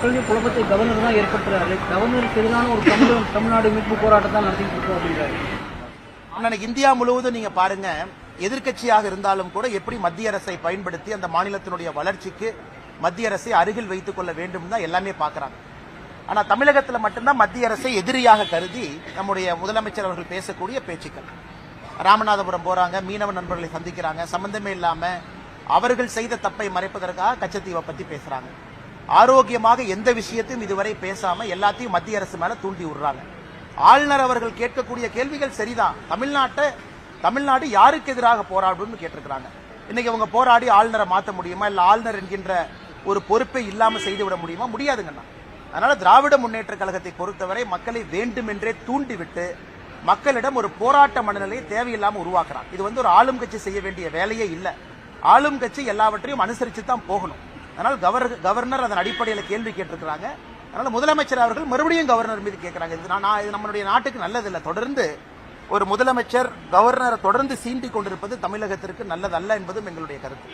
கொள்கை குழப்பத்தை கவர்னர் தான் ஏற்படுத்துறாரு. கவர்னருக்கு எதிரான ஒரு தமிழ் தமிழ்நாடு மீட்பு போராட்டம் தான் நடத்திட்டு இருக்கோம் அப்படின்றாரு. இந்தியா முழுவதும் நீங்க பாருங்க எதிர்க்கட்சியாக இருந்தாலும் கூட எப்படி மத்திய அரசை பயன்படுத்தி அந்த மாநிலத்தினுடைய வளர்ச்சிக்கு மத்திய அரசை அருகில் வைத்துக் கொள்ள வேண்டும் தான் எல்லாமே பார்க்குறாங்க. ஆனா தமிழகத்துல மட்டும்தான் மத்திய அரசை எதிரியாக கருதி நம்முடைய முதலமைச்சர் அவர்கள் பேசக்கூடிய பேச்சுக்கள். ராமநாதபுரம் போறாங்க மீனவ நண்பர்களை சந்திக்கிறாங்க. சம்பந்தமே இல்லாம அவர்கள் செய்த தப்பை மறைப்பதற்காக கச்சத்தீவை பத்தி பேசுறாங்க. ஆரோக்கியமாக எந்த விஷயத்தையும் இதுவரை பேசாம எல்லாத்தையும் மத்திய அரசு மேல தூண்டி விடுறாங்க. ஆளுநர் அவர்கள் கேட்கக்கூடிய கேள்விகள் சரிதான். தமிழ்நாட்டை தமிழ்நாடு யாருக்கு எதிராக போராடும் கேட்டிருக்கிறாங்க. இன்னைக்கு அவங்க போராடி ஆளுநரை மாற்ற முடியுமா? இல்ல ஆளுநர் என்கின்ற ஒரு பொறுப்பை இல்லாம செய்து விட முடியுமா? முடியாதுங்கண்ணா அதனால திராவிட முன்னேற்ற கழகத்தை பொறுத்தவரை மக்களை வேண்டுமென்றே தூண்டிவிட்டு மக்களிடம் ஒரு போராட்ட மனநிலையை தேவையில்லாம உருவாக்குறான் இது வந்து ஒரு ஆளும் கட்சி செய்ய வேண்டிய வேலையே இல்லை. ஆளும் கட்சி எல்லாவற்றையும் அனுசரிச்சு தான் போகணும். அதனால் கவர்- கவர்னர் அதன் அடிப்படையில் கேள்வி கேட்டிருக்கிறாங்க. அதனால் முதலமைச்சர் அவர்கள் மறுபடியும் கவர்னர் மீது கேட்கிறாங்க. இது நான் நான் இது நம்மளுடைய நாட்டுக்கு நல்லதில்லை. தொடர்ந்து ஒரு முதலமைச்சர் கவர்னரை தொடர்ந்து சீண்டிக் கொண்டிருப்பது தமிழகத்திற்கு நல்லதல்ல என்பதும் எங்களுடைய கருத்து.